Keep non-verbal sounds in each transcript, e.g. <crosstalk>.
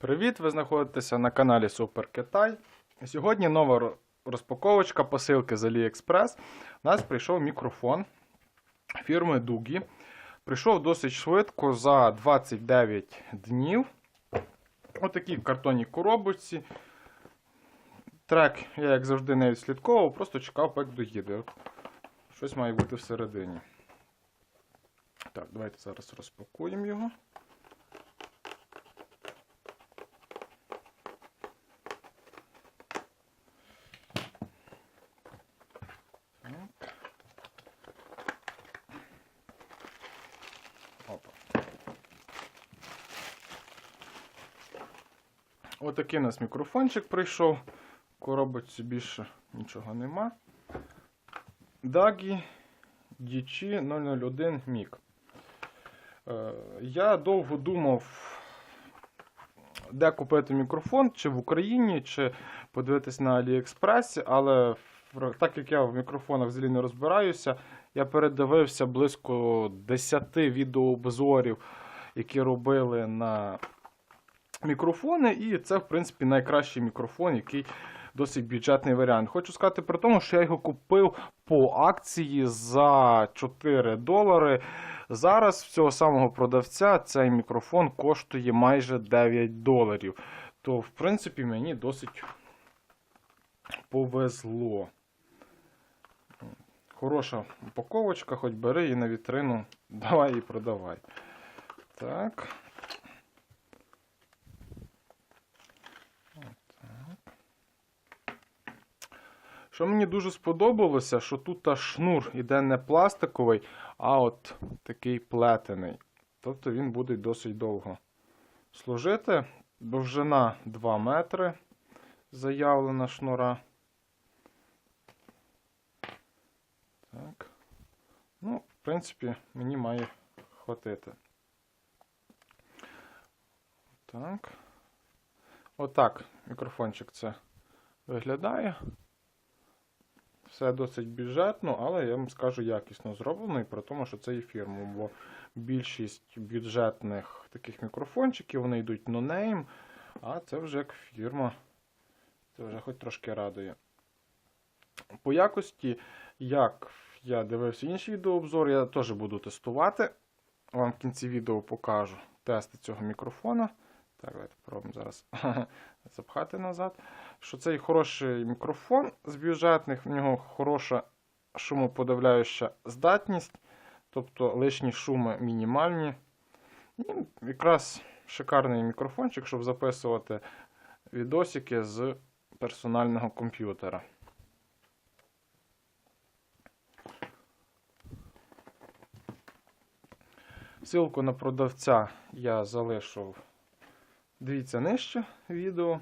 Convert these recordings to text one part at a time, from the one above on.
Привіт! Ви знаходитеся на каналі Супер Китай. Сьогодні нова розпаковочка посилки з AliExpress. У нас прийшов мікрофон фірми Дугі. Прийшов досить швидко за 29 днів. Отакій картонній коробочці. Трек я, як завжди, не відслідковував, просто чекав, поки доїде. Щось має бути всередині. Так, давайте зараз розпакуємо його. Отакий у нас мікрофончик прийшов. В коробочці більше нічого нема. Dagi DG001 MIG. Е, Я довго думав, де купити мікрофон, чи в Україні, чи подивитись на AliExpress, але так як я в мікрофонах взагалі не розбираюся, я передивився близько 10 відеообзорів, які робили на мікрофони, і це, в принципі, найкращий мікрофон, який досить бюджетний варіант. Хочу сказати при тому, що я його купив по акції за 4 долари. Зараз в цього самого продавця цей мікрофон коштує майже 9 доларів. То, в принципі, мені досить повезло. Хороша упаковочка, хоч бери і на вітрину, давай і продавай. Так. Що мені дуже сподобалося, що тут та шнур іде не пластиковий, а от такий плетений. Тобто він буде досить довго служити. Довжина 2 метри заявлена шнура. Так. Ну, в принципі, мені має хватити. Так. Отак мікрофончик це виглядає. Все досить бюджетно, але я вам скажу якісно зроблено і про тому, що це є фірма. Бо більшість бюджетних таких мікрофончиків вони йдуть нонейм, а це вже як фірма. Це вже хоч трошки радує. По якості, як я дивився інші відеообзори, я теж буду тестувати. Вам в кінці відео покажу тести цього мікрофона. Так, давайте пробуємо зараз <laughs> запхати назад. Що цей хороший мікрофон з бюджетних, в нього хороша шумоподавляюча здатність, тобто лишні шуми мінімальні. І якраз шикарний мікрофончик, щоб записувати відосики з персонального комп'ютера. Ссылку на продавця я залишу Дивіться нижче відео.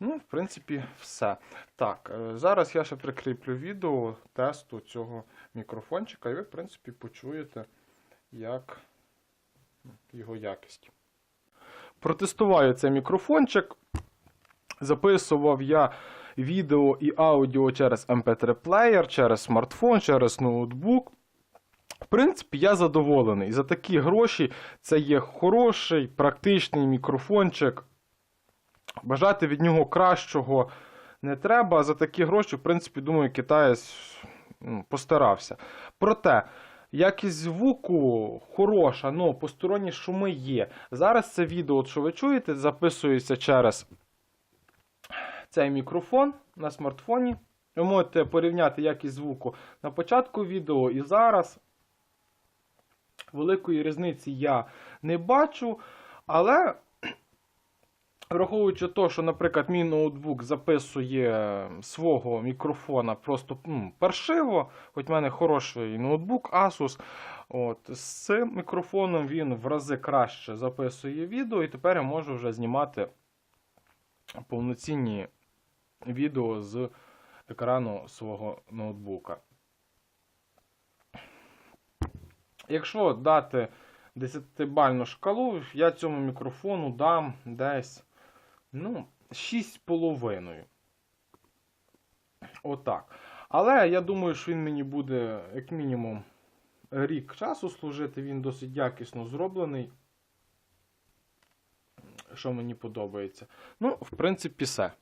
Ну, в принципі, все. Так, е, зараз я ще прикріплю відео тесту цього мікрофончика, і ви, в принципі, почуєте, як його якість. Протестуваю цей мікрофончик. Записував я відео і аудіо через MP3 плеєр, через смартфон, через ноутбук. Принципі, я задоволений. За такі гроші це є хороший, практичний мікрофончик. Бажати від нього кращого не треба. За такі гроші, в принципі, думаю, китаєць ну, постарався. Проте, якість звуку хороша, ну, посторонні шуми є. Зараз це відео, от що ви чуєте, записується через цей мікрофон на смартфоні. Ви можете порівняти якість звуку на початку відео і зараз. Великої різниці я не бачу, але <clears throat> враховуючи те, що, наприклад, мій ноутбук записує свого мікрофона просто ну, паршиво, хоч в мене хороший ноутбук Asus, от, з цим мікрофоном він в рази краще записує відео, і тепер я можу вже знімати повноцінні відео з екрану свого ноутбука. Якщо дати 10-бальну шкалу, я цьому мікрофону дам десь ну, 6,5. Отак. Але я думаю, що він мені буде, як мінімум, рік часу служити. Він досить якісно зроблений. що мені подобається. Ну, в принципі, все.